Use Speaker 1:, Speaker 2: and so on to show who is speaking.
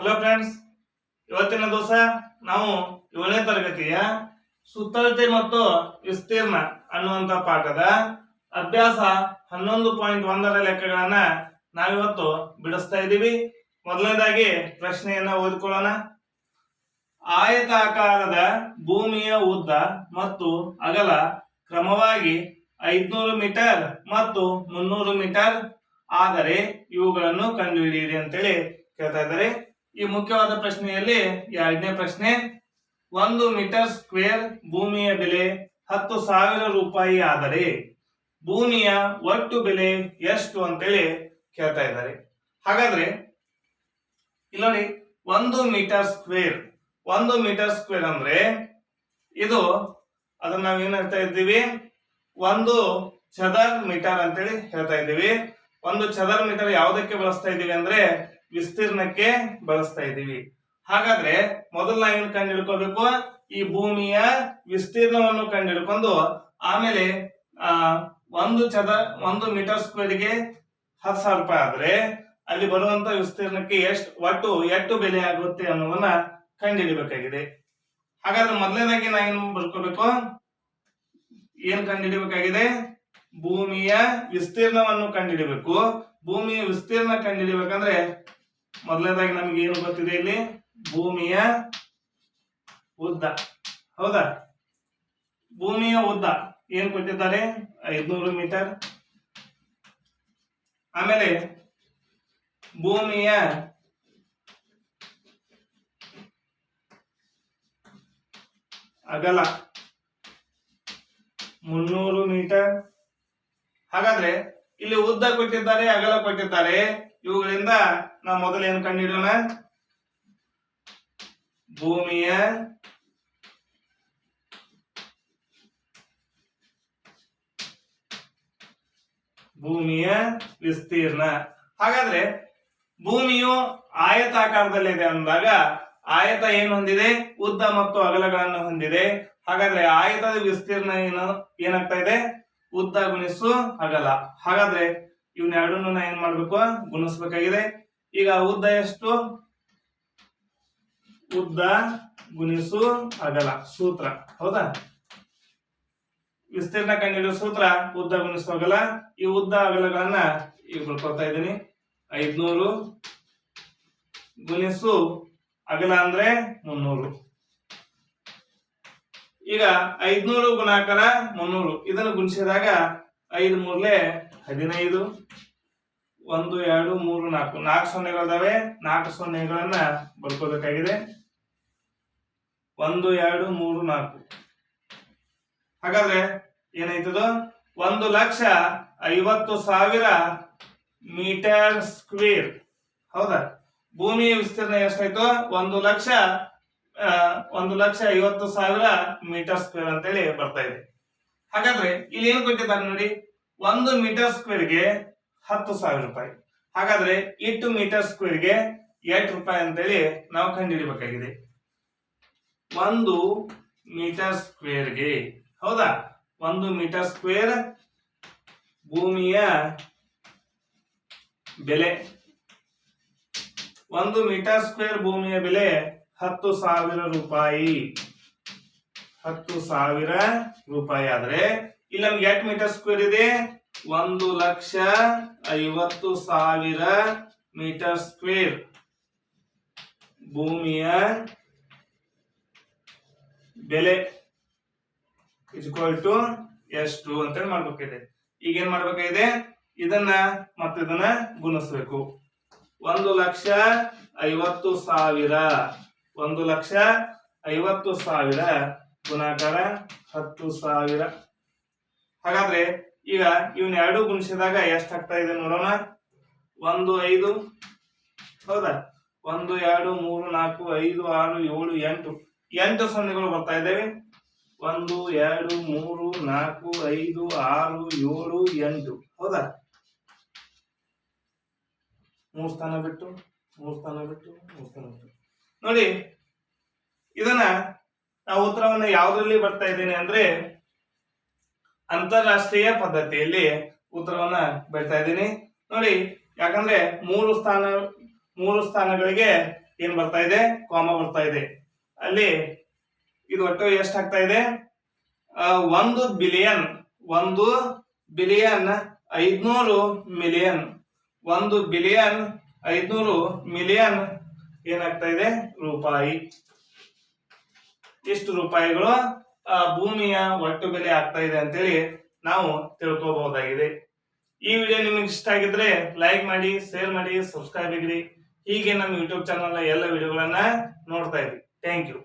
Speaker 1: Hello friends ಇವತ್ತಿನ ದಿವಸ ನಾವು ಏಳನೇ ತರಗತಿಯ ಸುತ್ತಳತೆ ಮತ್ತು ವಿಸ್ತೀರ್ಣ ಅನ್ನುವಂತ ಪಾಠದ ಅಭ್ಯಾಸ ಹನ್ನೊಂದು ಪಾಯಿಂಟ್ ಒಂದರ ಲೆಕ್ಕಗಳನ್ನ ನಾವಿವತ್ತು ಬಿಡಿಸ್ತಾ ಇದ್ದೀವಿ. ಮೊದಲನೇದಾಗಿ ಪ್ರಶ್ನೆಯನ್ನ ಓದ್ಕೊಳ್ಳೋಣ. ಆಯತಾಕಾರದ ಭೂಮಿಯ ಉದ್ದ ಮತ್ತು ಅಗಲ ಕ್ರಮವಾಗಿ ಐದ್ನೂರು ಮೀಟರ್ ಮತ್ತು ಮುನ್ನೂರು ಮೀಟರ್. ಆದರೆ ಇವುಗಳನ್ನು ಕಂಡುಹಿಡಿಯಿರಿ ಅಂತೇಳಿ ಕೇಳ್ತಾ ಇದ್ದಾರೆ. ಈ ಮುಖ್ಯವಾದ ಪ್ರಶ್ನೆಯಲ್ಲಿ ಎರಡನೇ ಪ್ರಶ್ನೆ, ಒಂದು ಮೀಟರ್ ಸ್ಕ್ವೇರ್ ಭೂಮಿಯ ಬೆಲೆ ಹತ್ತು ಸಾವಿರ ರೂಪಾಯಿ ಆದರೆ ಭೂಮಿಯ ಒಟ್ಟು ಬೆಲೆ ಎಷ್ಟು ಅಂತೇಳಿ ಕೇಳ್ತಾ ಇದ್ದಾರೆ. ಹಾಗಾದ್ರೆ, ಇಲ್ಲಿ ನೋಡಿ, ಒಂದು ಮೀಟರ್ ಸ್ಕ್ವೇರ್, ಒಂದು ಮೀಟರ್ ಸ್ಕ್ವೇರ್ ಅಂದ್ರೆ ಇದು, ಅದನ್ನ ನಾವ್ ಏನ್ ಹೇಳ್ತಾ ಇದ್ದೀವಿ? ಒಂದು ಚದರ್ ಮೀಟರ್ ಅಂತೇಳಿ ಹೇಳ್ತಾ ಇದ್ದೀವಿ. ಒಂದು ಚದರ್ ಮೀಟರ್ ಯಾವುದಕ್ಕೆ ಬಳಸ್ತಾ ಇದ್ದೀವಿ ಅಂದ್ರೆ ವಿಸ್ತೀರ್ಣಕ್ಕೆ ಬಳಸ್ತಾ ಇದ್ದೀವಿ. ಹಾಗಾದ್ರೆ ಮೊದಲು ನಾವೇನ್ ಕಂಡು ಹಿಡ್ಕೋಬೇಕು ಈ ಭೂಮಿಯ ವಿಸ್ತೀರ್ಣವನ್ನು ಕಂಡು ಹಿಡ್ಕೊಂಡು ಆಮೇಲೆ, ಆ, ಒಂದು ಚದ ಒಂದು ಮೀಟರ್ ಸ್ಕ್ವೇರ್ಗೆ ಹತ್ತು ಸಾವಿರ ರೂಪಾಯಿ ಆದ್ರೆ ಅಲ್ಲಿ ಬರುವಂತ ವಿಸ್ತೀರ್ಣಕ್ಕೆ ಎಷ್ಟು, ಒಟ್ಟು ಎಷ್ಟು ಬೆಲೆ ಆಗುತ್ತೆ ಅನ್ನೋದನ್ನ ಕಂಡುಹಿಡಿಬೇಕಾಗಿದೆ ಹಾಗಾದ್ರೆ ಮೊದಲನೇದಾಗಿ ನಾವೇನ್ ಬರ್ಕೋಬೇಕು? ಏನ್ ಕಂಡುಹಿಡಿಬೇಕಾಗಿದೆ ಭೂಮಿಯ ವಿಸ್ತೀರ್ಣವನ್ನು ಕಂಡುಹಿಡಿಬೇಕು ಭೂಮಿಯ ವಿಸ್ತೀರ್ಣ ಕಂಡುಹಿಡಿಬೇಕಂದ್ರೆ ಮೊದಲನೇದಾಗಿ ನಮ್ಗೆ ಏನು ಗೊತ್ತಿದೆ ಇಲ್ಲಿ? ಭೂಮಿಯ ಉದ್ದ. ಹೌದಾ? ಭೂಮಿಯ ಉದ್ದ. ಏನ್ ಕೊಟ್ಟಿದ್ದಾರೆ? ಐದ್ನೂರು ಮೀಟರ್. ಆಮೇಲೆ ಭೂಮಿಯ ಅಗಲ ಮುನ್ನೂರು ಮೀಟರ್. ಹಾಗಾದ್ರೆ ಇಲ್ಲಿ ಉದ್ದ ಕೊಟ್ಟಿದ್ದಾರೆ, ಅಗಲ ಕೊಟ್ಟಿದ್ದಾರೆ. ಇವುಗಳಿಂದ ನಾವು ಮೊದಲು ಏನು ಕಂಡುಹಿಡಿಯೋಣ? ಭೂಮಿಯ ಭೂಮಿಯ ವಿಸ್ತೀರ್ಣ. ಹಾಗಾದ್ರೆ ಭೂಮಿಯು ಆಯತಾಕಾರದಲ್ಲಿದೆ ಅಂದಾಗ ಆಯತ ಏನು ಹೊಂದಿದೆ? ಉದ್ದ ಮತ್ತು ಅಗಲಗಳನ್ನು ಹೊಂದಿದೆ. ಹಾಗಾದ್ರೆ ಆಯತದ ವಿಸ್ತೀರ್ಣ ಏನು, ಏನಾಗ್ತಾ ಇದೆ? ಉದ್ದ ಗುಣಿಸು ಅಗಲ ಹಾಗಾದ್ರೆ ಇವನ್ ಎರಡನ್ನು ನಾ ಏನ್ ಮಾಡ್ಬೇಕು? ಗುಣಿಸ್ಬೇಕಾಗಿದೆ. ಈಗ ಉದ್ದ ಎಷ್ಟು? ಉದ್ದ ಗುಣಿಸು ಅಗಲ ಸೂತ್ರ. ಹೌದಾ? ವಿಸ್ತೀರ್ಣ ಕಂಡುಹಿಡಿಯುವ ಸೂತ್ರ, ಉದ್ದ ಗುಣಿಸು ಅಗಲ ಈ ಉದ್ದ ಅಗಲಗಳನ್ನ ಈಗ ಬರ್ಕೊಳ್ತಾ ಇದ್ದೀನಿ. ಐದ್ನೂರು ಗುಣಿಸು ಅಗಲ ಅಂದ್ರೆ ಮುನ್ನೂರು. ಈಗ ಐದ್ನೂರು ಗುಣಾಕಾರ ಮುನ್ನೂರು. ಇದನ್ನು ಗುಣಿಸಿದಾಗ ಐದು ಮೂರ್ಲೆ ಹದಿನೈದು. ಒಂದು, ಎರಡು, ಮೂರು, ನಾಲ್ಕು. ನಾಲ್ಕು ಸೊನ್ನೆಗಳಿದಾವೆ ನಾಲ್ಕು ಸೊನ್ನೆಗಳನ್ನ ಬರ್ಕೋಬೇಕಾಗಿದೆ ಒಂದು, ಎರಡು, ಮೂರು, ನಾಲ್ಕು. ಹಾಗಾದ್ರೆ ಏನಾಯ್ತದೋ? ಒಂದು ಲಕ್ಷ ಐವತ್ತು ಸಾವಿರ ಮೀಟರ್ ಸ್ಕ್ವೇರ್. ಹೌದಾ? ಭೂಮಿಯ ವಿಸ್ತೀರ್ಣ ಎಷ್ಟಾಯ್ತು? ಒಂದು ಲಕ್ಷ ಒಂದು ಲಕ್ಷ ಐವತ್ತು ಸಾವಿರ ಮೀಟರ್ ಸ್ಕ್ವೇರ್ ಅಂತೇಳಿ ಬರ್ತಾ ಇದೆ. ಹಾಗಾದ್ರೆ ಇಲ್ಲಿ ಏನು ಕೊಟ್ಟಿದ್ದಾರೆ ನೋಡಿ, ಒಂದು ಮೀಟರ್ ಸ್ಕ್ವೇರ್ಗೆ ಹತ್ತು ಸಾವಿರ ರೂಪಾಯಿ. ಹಾಗಾದ್ರೆ ಇಟ್ಟು ಮೀಟರ್ ಸ್ಕ್ವೇರ್ಗೆ ಎಂಟು ರೂಪಾಯಿ ಅಂತೇಳಿ ನಾವು ಕಂಡುಹಿಡಿಬೇಕಾಗಿದೆ ಒಂದು ಮೀಟರ್ ಸ್ಕ್ವೇರ್ಗೆ ಹೌದಾ? ಒಂದು ಮೀಟರ್ ಸ್ಕ್ವೇರ್ ಭೂಮಿಯ ಬೆಲೆ. ಒಂದು ಮೀಟರ್ ಸ್ಕ್ವೇರ್ ಭೂಮಿಯ ಬೆಲೆ ಹತ್ತು ಸಾವಿರ ರೂಪಾಯಿ. ಹತ್ತು ಸಾವಿರ ರೂಪಾಯಿ ಆದ್ರೆ ಇಲ್ಲಿ ನಮ್ಗೆ ಎಷ್ಟು ಮೀಟರ್ ಸ್ಕ್ವೇರ್ ಇದೆ? ಒಂದು ಲಕ್ಷ ಐವತ್ತು ಸಾವಿರ ಮೀಟರ್ ಸ್ಕ್ವೇರ್ ಭೂಮಿಯ ಬೆಲೆ ಇಸ್ಕ್ವಲ್ ಟು ಎಷ್ಟು ಅಂತ ಮಾಡ್ಬೇಕಾಗಿದೆ. ಈಗ ಏನ್ ಮಾಡ್ಬೇಕಾಗಿದೆ? ಇದನ್ನ ಮತ್ತೆ ಇದನ್ನ ಗುಣಿಸ್ಬೇಕು. ಒಂದು ಲಕ್ಷ ಐವತ್ತು ಸಾವಿರ. ಒಂದು ಲಕ್ಷ ಐವತ್ತು ಸಾವಿರ ಗುಣಾಕಾರ ಹತ್ತು ಸಾವಿರ. ಹಾಗಾದ್ರೆ ಈಗ ಇವನ್ ಎರಡು ಗುಣಿಸಿದಾಗ ಎಷ್ಟು ಆಗ್ತಾ ಇದೆ ನೋಡೋಣ. ಒಂದು ಐದು, ಹೌದಾ? ಒಂದು, ಎರಡು, ಮೂರು, ನಾಲ್ಕು, ಐದು, ಆರು, ಏಳು, ಎಂಟು. ಎಂಟು ಸೊನ್ನೆಗಳು ಬರ್ತಾ ಇದ್ದೇವೆ. ಒಂದು, ಎರಡು, ಮೂರು, ನಾಲ್ಕು, ಐದು, ಆರು, ಏಳು, ಎಂಟು. ಹೌದಾ? ಮೂರು ಸ್ಥಾನ ಬಿಟ್ಟು, ಮೂರು ಸ್ಥಾನ ಬಿಟ್ಟು, ಮೂರು ಸ್ಥಾನ ಬಿಟ್ಟು. ನೋಡಿ, ಇದನ್ನ ನಾವು ಉತ್ತರವನ್ನು ಯಾವ್ದ್ರಲ್ಲಿ ಬರ್ತಾ ಇದ್ದೇನೆ ಅಂದ್ರೆ ಅಂತಾರಾಷ್ಟ್ರೀಯ ಪದ್ಧತಿಯಲ್ಲಿ ಉತ್ತರವನ್ನ ಬರ್ತಾ ಇದ್ದೀನಿ. ನೋಡಿ, ಯಾಕಂದ್ರೆ ಮೂರು ಸ್ಥಾನ, ಮೂರು ಸ್ಥಾನಗಳಿಗೆ ಏನ್ ಬರ್ತಾ ಇದೆ? ಕಾಮ ಬರ್ತಾ ಇದೆ. ಅಲ್ಲಿ ಇದು ಒಟ್ಟು ಎಷ್ಟು ಆಗ್ತಾ ಇದೆ? ಒಂದು ಬಿಲಿಯನ್ ಒಂದು ಬಿಲಿಯನ್ ಐದ್ನೂರು ಮಿಲಿಯನ್, ಒಂದು ಬಿಲಿಯನ್ ಐದ್ನೂರು ಮಿಲಿಯನ್ ಏನಾಗ್ತಾ ಇದೆ? ರೂಪಾಯಿ. ಇಷ್ಟು ರೂಪಾಯಿಗಳು ಭೂಮಿಯ ಒಟ್ಟು ಬೆಲೆ ಆಗ್ತಾ ಇದೆ ಅಂತೇಳಿ ನಾವು ತಿಳ್ಕೋಬಹುದಾಗಿದೆ. ಈ ವಿಡಿಯೋ ನಿಮಗೆ ಇಷ್ಟ ಆಗಿದ್ರೆ ಲೈಕ್ ಮಾಡಿ, ಶೇರ್ ಮಾಡಿ, ಸಬ್ಸ್ಕ್ರೈಬ್ ಆಗಿರಿ ಹೀಗೆ ನಮ್ಮ ಯೂಟ್ಯೂಬ್ ಚಾನಲ್ ಎಲ್ಲ ವಿಡಿಯೋಗಳನ್ನ ನೋಡ್ತಾ ಇರಿ. Thank you